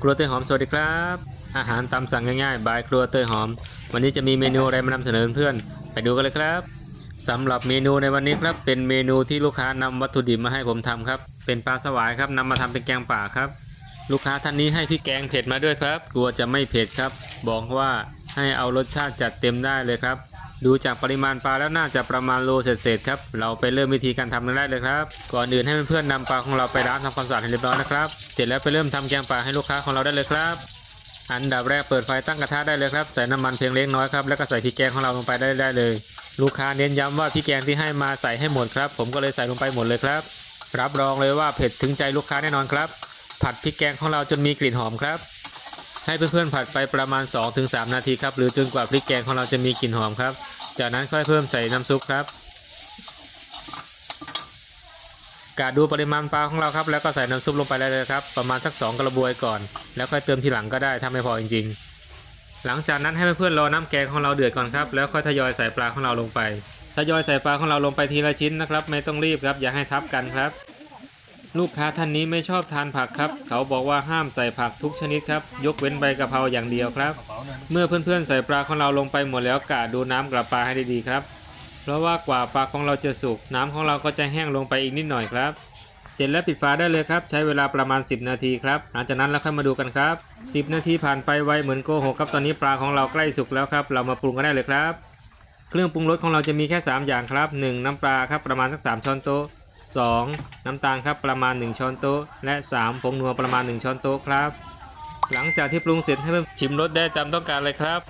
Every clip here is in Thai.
ครัวเตยหอมสวัสดีครับ อาหารตามสั่งง่ายๆบายครัวเตยหอม วันนี้จะมีเมนูอะไรมานำเสนอเพื่อนไปดูกันเลยครับสำหรับเมนูในวันนี้ครับ เป็นเมนูที่ลูกค้านำวัตถุดิบมาให้ผมทำครับ เป็นปลาสวายครับนำมาทำเป็นแกงป่าครับ ลูกค้าท่านนี้ให้พี่แกงเผ็ดมาด้วยครับ กลัวจะไม่เผ็ดครับ บอกว่าให้เอารสชาติจัดเต็มได้เลยครับ ดูจากปริมาณปลาแล้วน่าจะประมาณโลเศษๆครับ เราไปเริ่มวิธีการทำกันได้เลยครับ ก่อนอื่นให้เพื่อนๆนำปลาของเราไปล้างทำความสะอาดให้เรียบร้อยนะครับ เสร็จแล้วไปเริ่มทำแกงป่าให้ลูกค้าของเราได้เลยครับ อันดับแรกเปิดไฟตั้งกระทะได้เลยครับใส่น้ำมันเพียงเล็กน้อยครับแล้วก็ใส่พริกแกงของเราลงไปได้ได้เลย ลูกค้าเน้นย้ำว่าพริกแกงที่ให้มาใส่ให้หมดครับ ผมก็เลยใส่ลงไปหมดเลยครับ รับรองเลยว่าเผ็ดถึงใจลูกค้าแน่นอนครับ ผัดพริกแกงของเราจนมีกลิ่นหอมครับ ให้เพื่อนๆผัดไปประมาณ 2-3 นาทีครับ หรือจนกว่าพริกแกงของเราจะมีกลิ่นหอมครับ จากนั้นค่อยเพิ่มใส่น้ำซุปครับกาดดูปริมาณปลาของเราครับ แล้วก็ใส่น้ำซุปลงไปเลยครับ ประมาณสัก 2 กระบวยก่อน แล้วค่อยเติมทีหลังก็ได้ถ้าไม่พอจริงๆ หลังจากนั้นให้เพื่อนๆรอน้ำแกงของเราเดือดก่อนครับ แล้วค่อยทยอยใส่ปลาของเราลงไป ทยอยใส่ปลาของเราลงไปทีละชิ้นนะครับ ไม่ต้องรีบครับ อย่าให้ทับกันครับ ลูกค้าท่านนี้ไม่ชอบทานผักครับ เขาบอกว่าห้ามใส่ผักทุกชนิดครับ ยกเว้นใบกะเพราอย่างเดียวครับ เมื่อเพื่อนๆใส่ปลาของเราลงไปหมดแล้วกะดูน้ำกับปลาให้ดีๆครับ เพราะว่ากว่าปลาของเราจะสุกน้ำของเราก็จะแห้งลงไปอีกนิดหน่อยครับ เสร็จแล้วปิดฝาได้เลยครับ ใช้เวลาประมาณ 10 นาทีครับหลังจากนั้นเราค่อยมาดูกันครับ 10 นาทีผ่านไปไวเหมือนโกหกครับตอนนี้ปลาของเราใกล้สุกแล้วครับ เรามาปรุงกันได้เลยครับ เครื่องปรุงรสของเราจะมีแค่ 3 อย่างครับ 1. น้ำปลาครับประมาณสัก 3 ช้อนโต๊ะ 2. น้ำตาลครับประมาณ 1 ช้อนโต๊ะ และ 3. ผงนัวประมาณ 1 ช้อนโต๊ะครับ หลังจากที่ปรุงเสร็จให้เพื่อนชิมรสได้ตามต้องการเลยครับ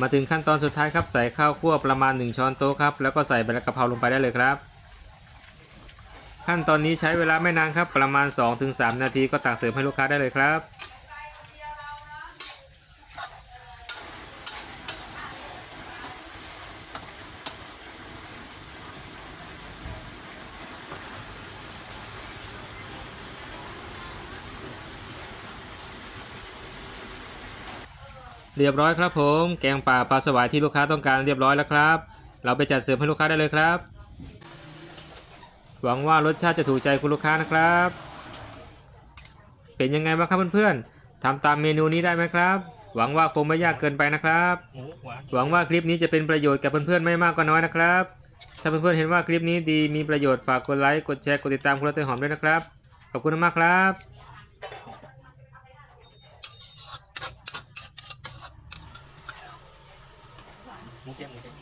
มาถึงขั้นตอนสุดท้ายครับใส่ข้าวคั่วประมาณ 1 ช้อนโต๊ะครับแล้วก็ใส่ใบกะเพราลงไปได้เลยครับ ขั้นตอนนี้ใช้เวลาไม่นานครับประมาณ 2-3 นาทีก็ตักเสิร์ฟให้ลูกค้าได้เลยครับ เรียบร้อยครับผม แกงป่าปลาสวายที่ลูกค้าต้องการเรียบร้อยแล้วครับ เราไปจัดเสิร์ฟให้ลูกค้าได้เลยครับ หวังว่ารสชาติจะถูกใจคุณลูกค้านะครับ เป็นยังไงบ้างครับเพื่อนๆทำตามเมนูนี้ได้ไหมครับ หวังว่าคงไม่ยากเกินไปนะครับ หวังว่าคลิปนี้จะเป็นประโยชน์กับเพื่อนๆไม่มากก็น้อยนะครับ ถ้าเพื่อนๆเห็นว่าคลิปนี้ดีมีประโยชน์ฝากกดไลค์กดแชร์กดติดตามคุณเตยหอมด้วยนะครับ ขอบคุณมากครับ มีเจ็บมีเจ็บ